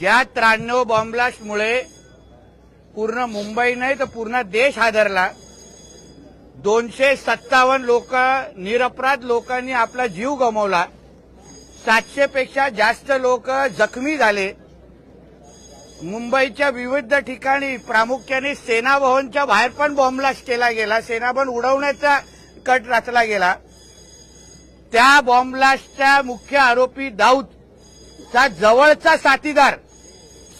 ज्या त्र्याण्णव बॉम्बलास्टमुळे पूर्ण मुंबई नाही तर पूर्ण देश हादरला. दोनशे सत्तावन्न लोक निरपराध लोकांनी आपला जीव गमावला. सातशे पेक्षा जास्त लोक जखमी झाले. मुंबईच्या विविध ठिकाणी प्रामुख्याने सेना भवनच्या बाहेर पण बॉम्बलास्ट केला गेला. सेना भवन उडवण्याचा कट रचला गेला. त्या बॉम्बलास्टच्या मुख्य आरोपी दाऊदचा जवळचा साथीदार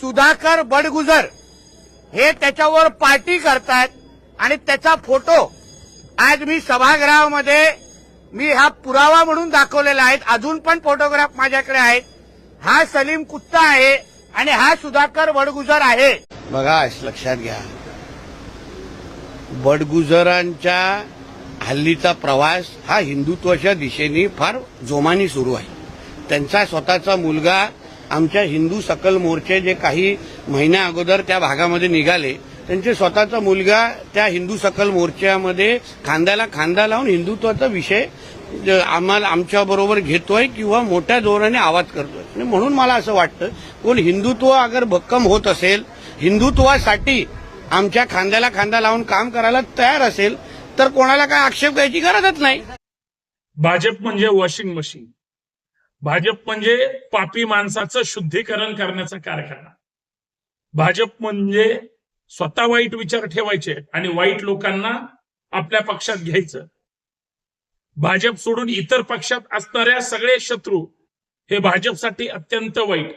सुधाकर बडगुजर हे त्याच्यावर पार्टी करतायत आणि त्याचा फोटो आज मी सभागृहामध्ये मी हा पुरावा म्हणून दाखवलेला आहे. अजून पण फोटोग्राफ माझ्याकडे आहेत. हा सलीम कुत्ता आहे आणि हा सुधाकर बडगुजर आहे. बघा लक्षात घ्या. बडगुजरांच्या हल्लीचा प्रवास हा हिंदुत्वाच्या दिशेने फार जोमाने सुरू आहे. त्यांचा स्वतःचा मुलगा आमच्या हिंदू सकल मोर्चे जे काही महिन्या अगोदर त्या भागामध्ये निघाले त्यांचे स्वतःचा मुलगा त्या हिंदू सकल मोर्चामध्ये खांद्याला खांदा लावून हिंदुत्वाचा विषय आम्हाला आमच्या बरोबर घेतोय किंवा मोठ्या जोराने आवाज करतोय. आणि म्हणून मला असं वाटतं कोण हिंदुत्व अगर भक्कम होत असेल हिंदुत्वासाठी आमच्या खांद्याला खांदा लावून काम करायला तयार असेल तर कोणाला काय आक्षेप घ्यायची गरजच नाही. भाजप म्हणजे वॉशिंग मशीन. भाजप म्हणजे पापी माणसाचं शुद्धीकरण करण्याचा कारखाना भाजप म्हणजे स्वतः वाईट विचार ठेवायचे आणि वाईट लोकांना आपल्या पक्षात घ्यायचं. भाजप सोडून इतर पक्षात असणाऱ्या सगळे शत्रू हे भाजपसाठी अत्यंत वाईट.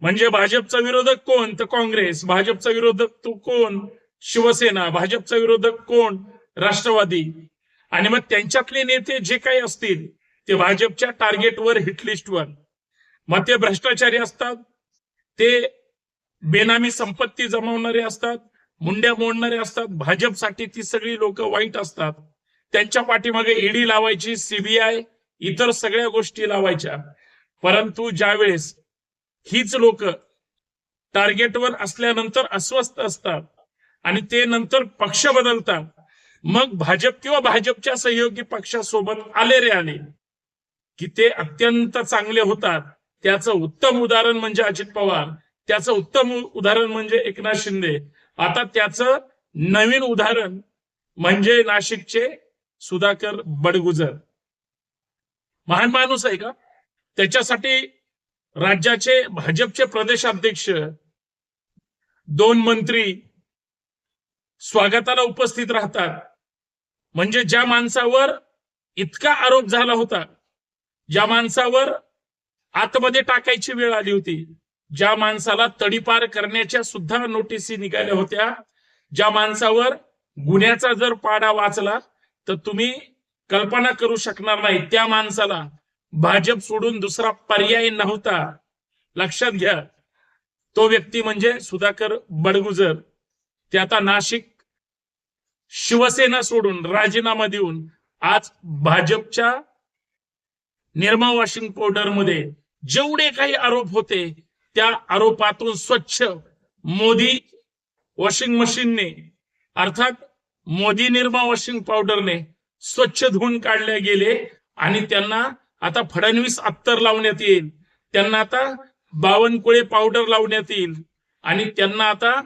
म्हणजे भाजपचा विरोधक कोण? तर काँग्रेस. भाजपचा विरोधक तो कोण? शिवसेना. भाजपचा विरोधक कोण? राष्ट्रवादी. आणि मग त्यांच्यातले नेते जे काही असतील ते भाजपच्या टार्गेटवर हिटलिस्टवर मग ते भ्रष्टाचारी असतात ते बेनामी संपत्ती जमवणारे असतात मुंड्या मोडणारे असतात भाजपसाठी ती सगळी लोक वाईट असतात. त्यांच्या पाठीमागे ईडी लावायची सीबीआय इतर सगळ्या गोष्टी लावायच्या. परंतु ज्यावेळेस हीच लोक टार्गेटवर असल्यानंतर अस्वस्थ असतात आणि ते नंतर पक्ष बदलतात मग भाजप किंवा भाजपच्या सहयोगी पक्षासोबत आले रे आले. की ते अत्यंत चांगले होतात. त्याचं उत्तम उदाहरण म्हणजे अजित पवार. त्याचं उत्तम उदाहरण म्हणजे एकनाथ शिंदे. आता त्याचं नवीन उदाहरण म्हणजे नाशिकचे सुधाकर बडगुजर. महान माणूस आहे का? त्याच्यासाठी राज्याचे भाजपचे प्रदेशाध्यक्ष दोन मंत्री स्वागताला उपस्थित राहतात. म्हणजे ज्या माणसावर इतका आरोप झाला होता ज्या माणसावर आतमध्ये टाकायची वेळ आली होती ज्या माणसाला तडीपार करण्याच्या सुद्धा नोटिसी निघाल्या होत्या ज्या माणसावर गुन्ह्याचा जर पाडा वाचला तर तुम्ही कल्पना करू शकणार नाही. त्या माणसाला भाजप सोडून दुसरा पर्याय नव्हता. लक्षात घ्या तो व्यक्ती म्हणजे सुधाकर बडगुजर. ते आता नाशिक शिवसेना सोडून राजीनामा देऊन आज भाजपच्या निर्मा वॉशिंग पावडरमध्ये जेवढे काही आरोप होते त्या आरोपातून स्वच्छ मोदी वॉशिंग मशीनने अर्थात मोदी निर्मा वॉशिंग पावडरने स्वच्छ धुवून काढले गेले आणि त्यांना आता फडणवीस अत्तर लावण्यात येईल त्यांना आता बावनकुळे पावडर लावण्यात येईल आणि त्यांना आता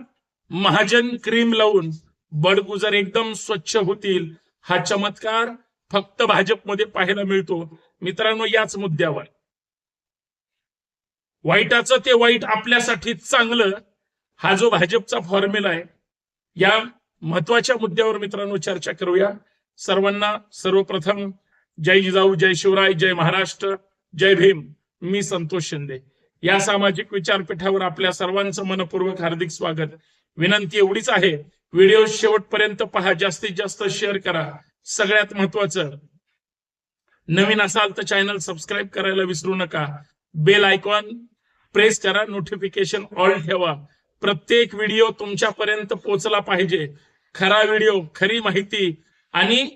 महाजन क्रीम लावून बडगुजर एकदम स्वच्छ होतील हा चमत्कार फक्त भाजपमध्ये पाहायला मिळतो. मित्रांनो याच मुद्द्यावर. वाईटाचं ते वाईट आपल्यासाठी चांगलं हा जो भाजपचा फॉर्म्युला आहे या महत्त्वाच्या मुद्द्यावर मित्रांनो चर्चा करूया. सर्वांना सर्वप्रथम जय जिजाऊ जय शिवराय जय महाराष्ट्र जय भीम. मी संतोष शिंदे. या सामाजिक विचारपीठावर आपल्या सर्वांचं मनपूर्वक हार्दिक स्वागत. विनंती एवढीच आहे व्हिडिओ शेवटपर्यंत पहा जास्तीत जास्त शेअर करा. सगळ्यात महत्वाचं नवीन असाल तर चॅनल सबस्क्राईब करायला विसरू नका. बेल आयकॉन प्रेस करा नोटिफिकेशन ऑल ठेवा. प्रत्येक व्हिडिओ तुमच्यापर्यंत पोहोचला पाहिजे. खरा व्हिडिओ खरी माहिती आणि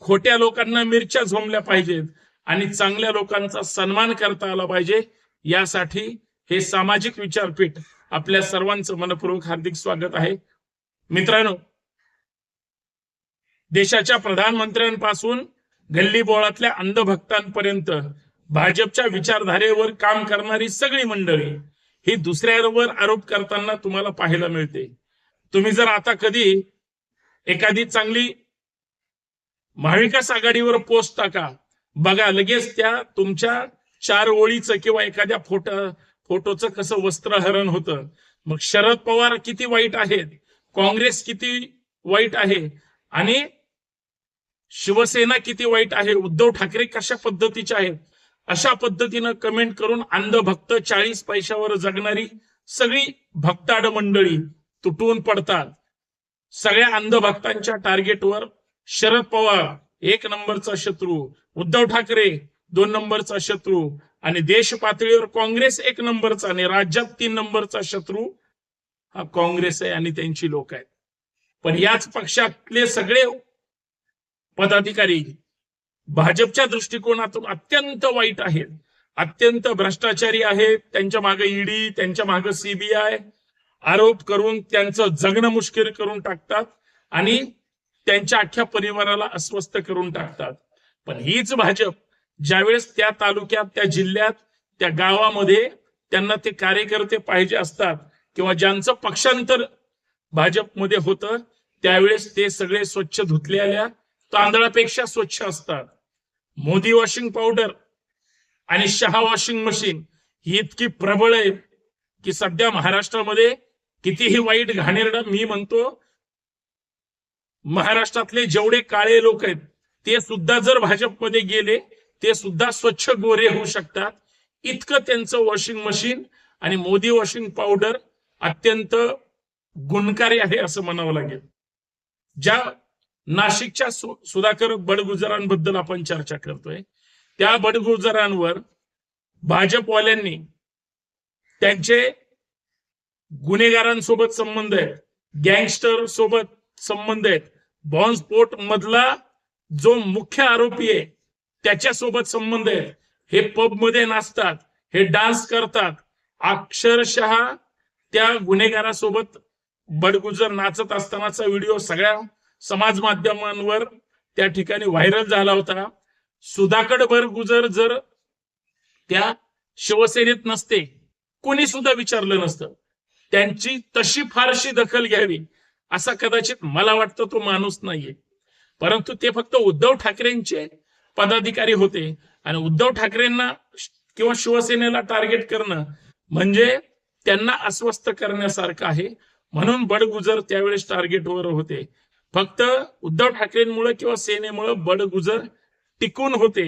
खोट्या लोकांना मिरच्या झोमल्या पाहिजेत आणि चांगल्या लोकांचा सन्मान करता आला पाहिजे. यासाठी हे सामाजिक विचारपीठ आपल्या सर्वांचं मनपूर्वक हार्दिक स्वागत आहे. मित्रांनो देशाच्या प्रधानमंत्र्यांपासून गल्ली बोळातल्या अंधभक्तांपर्यंत भाजपच्या विचारधारेवर काम करणारी सगळी मंडळी ही दुसऱ्यावर आरोप करताना तुम्हाला पाहायला मिळते. तुम्ही जर आता कधी एखादी चांगली महाविकास आघाडीवर पोस्ट टाका बघा लगेच त्या तुमच्या चार ओळीचं किंवा एखाद्या फोटो फोटोचं कसं वस्त्रहरण होतं. मग शरद पवार किती वाईट आहेत काँग्रेस किती वाईट आहे आणि शिवसेना किती वाईट आहे? उद्धव ठाकरे कशा पद्धतीचे आहेत? अशा पद्धतीनं कमेंट करून अंधभक्त चाळीस पैशावर जगणारी सगळी भक्ताड मंडळी तुटून पडतात. सगळ्या अंधभक्तांच्या टार्गेटवर शरद पवार एक नंबरचा शत्रू उद्धव ठाकरे दोन नंबरचा शत्रू आणि देश पातळीवर काँग्रेस एक नंबरचा आणि राज्यात तीन नंबरचा शत्रू हा काँग्रेस आहे आणि त्यांची लोक आहेत. पण याच पक्षातले सगळे पदाधिकारी. भाजपच्या दृष्टिकोनातून अत्यंत वाईट आहेत अत्यंत भ्रष्टाचारी आहेत त्यांच्या मागे ईडी त्यांच्या मागे सीबीआय आरोप करून त्यांचं जगणं मुश्किल करून टाकतात आणि त्यांच्या अख्ख्या परिवाराला अस्वस्थ करून टाकतात. पण हीच भाजप ज्यावेळेस त्या तालुक्यात त्या जिल्ह्यात त्या गावामध्ये त्यांना ते कार्यकर्ते पाहिजे असतात किंवा ज्यांचं पक्षांतर भाजपमध्ये होतं त्यावेळेस ते सगळे स्वच्छ धुतलेल्या तांदळापेक्षा स्वच्छ असतात. मोदी वॉशिंग पावडर आणि शहा वॉशिंग मशीन ही इतकी प्रबळ आहे की सध्या महाराष्ट्रामध्ये कितीही वाईट घाणेरडं मी म्हणतो महाराष्ट्रातले जेवढे काळे लोक आहेत ते सुद्धा जर भाजपमध्ये गेले ते सुद्धा स्वच्छ गोरे होऊ शकतात. इतकं त्यांचं वॉशिंग मशीन आणि मोदी वॉशिंग पावडर अत्यंत गुणकारी आहे असं म्हणावं लागेल. ज्या नाशिकच्या सुधाकर बडगुजरांबद्दल आपण चर्चा करतोय. त्या बडगुजरांवर भाजपवाल्यांनी त्यांचे गुन्हेगारांसोबत संबंध आहेत गँगस्टर सोबत संबंध आहेत. बॉम्बस्फोट मधला जो मुख्य आरोपी आहे त्याच्यासोबत संबंध आहेत. हे पबमध्ये नाचतात हे डान्स करतात. अक्षरशः त्या गुन्हेगारासोबत बडगुजर नाचत असतानाचा व्हिडिओ सगळ्या समाज माध्यमांवर त्या ठिकाणी व्हायरल झाला होता. सुधाकड भरगुजर जर त्या शिवसेनेत नसते कोणी सुद्धा विचारलं नसतं. त्यांची तशी फारशी दखल घ्यावी असा कदाचित मला वाटतं तो माणूस नाहीये. परंतु ते फक्त उद्धव ठाकरेंचे पदाधिकारी होते. आणि उद्धव ठाकरेंना किंवा शिवसेनेला टार्गेट करणं म्हणजे त्यांना अस्वस्थ करण्यासारखं आहे. म्हणून बडगुजर त्यावेळेस टार्गेटवर होते. फक्त उद्धव ठाकरेंमुळे किंवा सेनेमुळे बडगुजर टिकून होते.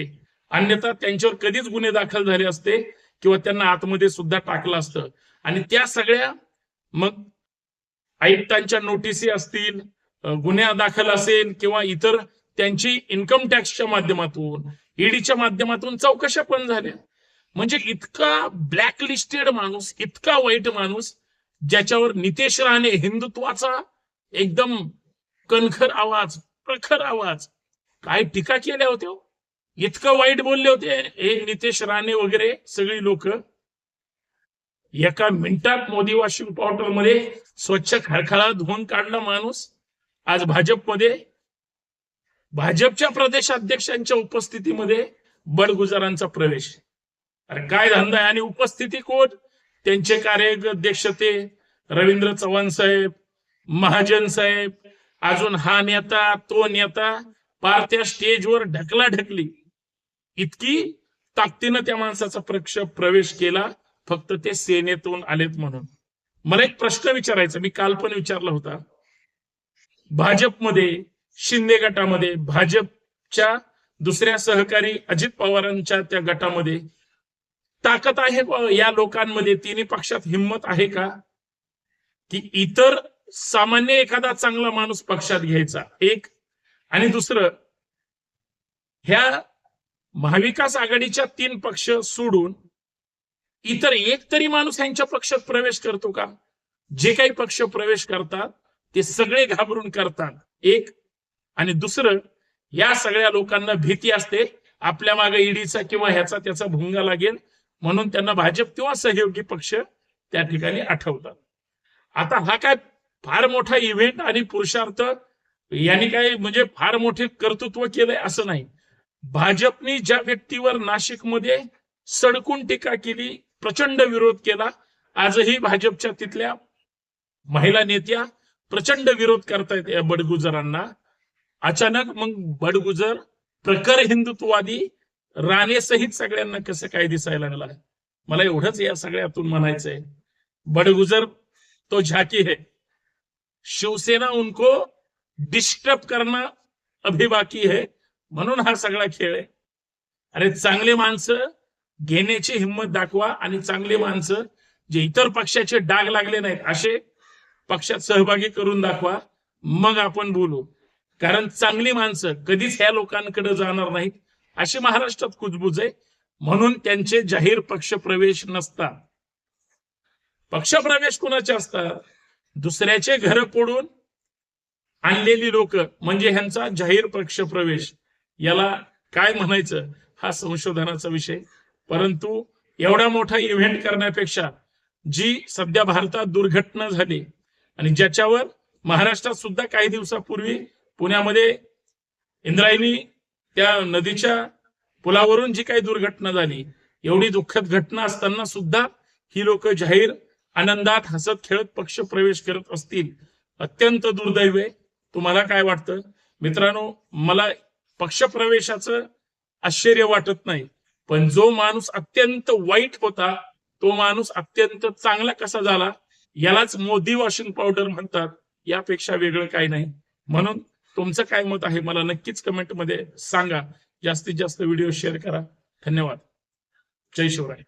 अन्यथा त्यांच्यावर कधीच गुन्हे दाखल झाले असते किंवा त्यांना आतमध्ये सुद्धा टाकलं असतं. आणि त्या सगळ्या मग आयुक्तांच्या नोटिसी असतील गुन्हा दाखल असेल किंवा इतर त्यांची इन्कम टॅक्सच्या माध्यमातून ईडीच्या माध्यमातून चौकशा पण झाल्या. म्हणजे इतका ब्लॅकलिस्टेड माणूस इतका वाईट माणूस ज्याच्यावर नितेश राणे हिंदुत्वाचा एकदम कणखर आवाज प्रखर आवाज. काय टीका केल्या होत्या हो? इतकं वाईट बोलले होते. हे नितेश राणे वगैरे सगळी लोक. एका मिनिटात मोदी वॉशिंग पावडरमध्ये स्वच्छ खळखळा धुवून काढला माणूस. आज भाजपमध्ये भाजपच्या प्रदेशाध्यक्षांच्या उपस्थितीमध्ये बडगुजारांचा प्रवेश. अरे काय धंदा आहे? आणि उपस्थिती कोण? त्यांचे कार्याध्यक्ष ते रवींद्र चव्हाण साहेब महाजन साहेब अजून हा नेता तो नेता पार त्या स्टेजवर ढकला ढकली इतकी ताकदीनं त्या माणसाचा प्रक्ष प्रवेश केला फक्त ते सेनेतून आलेत म्हणून. मला एक प्रश्न विचारायचा मी काल पण विचारला होता. भाजपमध्ये शिंदे गटामध्ये भाजपच्या दुसऱ्या सहकारी अजित पवारांच्या त्या गटामध्ये ताकद आहे या लोकांमध्ये तिन्ही पक्षात हिंमत आहे का? की इतर सामान्य एखादा चांगला माणूस पक्षात घ्यायचा एक. आणि दुसरं ह्या महाविकास आघाडीच्या तीन पक्ष सोडून इतर एक तरी माणूस यांच्या पक्षात प्रवेश करतो का? जे काही पक्ष प्रवेश करतात ते सगळे घाबरून करतात. एक. आणि दुसरं या सगळ्या लोकांना भीती असते आपल्या मागे ईडीचा किंवा ह्याचा त्याचा भुंगा लागेल म्हणून त्यांना भाजप किंवा सहयोगी पक्ष त्या ठिकाणी आठवतात. आता हा काय फार मोठा इव्हेंट आणि पुरुषार्थ यांनी काय म्हणजे फार मोठे कर्तृत्व केलंय असं नाही. भाजपने ज्या व्यक्तीवर नाशिकमध्ये सडकून टीका केली प्रचंड विरोध केला आजही भाजपच्या तिथल्या महिला नेत्या प्रचंड विरोध करतायत या बडगुजरांना. अचानक मग बडगुजर प्रखर हिंदुत्ववादी राणेसहित सगळ्यांना कसं काय दिसायला लागला? मला एवढंच या सगळ्यातून म्हणायचंय. बडगुजर तो झाकी है शिवसेना उनको डिस्टर्ब करणं अभी बाकी है। म्हणून हा सगळा खेळ आहे. अरे चांगले माणसं घेण्याची हिंमत दाखवा आणि चांगले माणसं जे इतर पक्षाचे डाग लागले नाहीत असे पक्षात सहभागी करून दाखवा. मग आपण बोलू. कारण चांगली माणसं कधीच ह्या लोकांकडे जाणार नाहीत अशी महाराष्ट्रात कुजबुज आहे. म्हणून त्यांचे जाहीर पक्ष प्रवेश नसतात. पक्षप्रवेश कुणाचे असतात? दुसऱ्याचे घर पडून आणलेली लोक म्हणजे ह्यांचा जाहीर पक्ष प्रवेश याला काय म्हणायचं? हा संशोधनाचा विषय. परंतु एवढा मोठा इव्हेंट करण्यापेक्षा जी सध्या भारतात दुर्घटना झाली आणि ज्याच्यावर महाराष्ट्रात सुद्धा काही दिवसापूर्वी पुण्यामध्ये इंद्रायणी त्या नदीच्या पुलावरून जी काही दुर्घटना झाली एवढी दुःखद घटना असताना सुद्धा ही लोक जाहीर आनंदात हसत खेळत पक्ष प्रवेश करत असतील अत्यंत दुर्दैव आहे. तुम्हाला काय वाटतं? मित्रांनो मला पक्षप्रवेशाचं आश्चर्य वाटत नाही पण जो माणूस अत्यंत वाईट होता तो माणूस अत्यंत चांगला कसा झाला यालाच मोदी वॉशिंग पावडर म्हणतात. यापेक्षा वेगळं काही नाही. म्हणून तुमचं काय मत आहे मला नक्कीच कमेंटमध्ये सांगा. जास्तीत जास्त व्हिडिओ शेअर करा. धन्यवाद. जय शिवराय.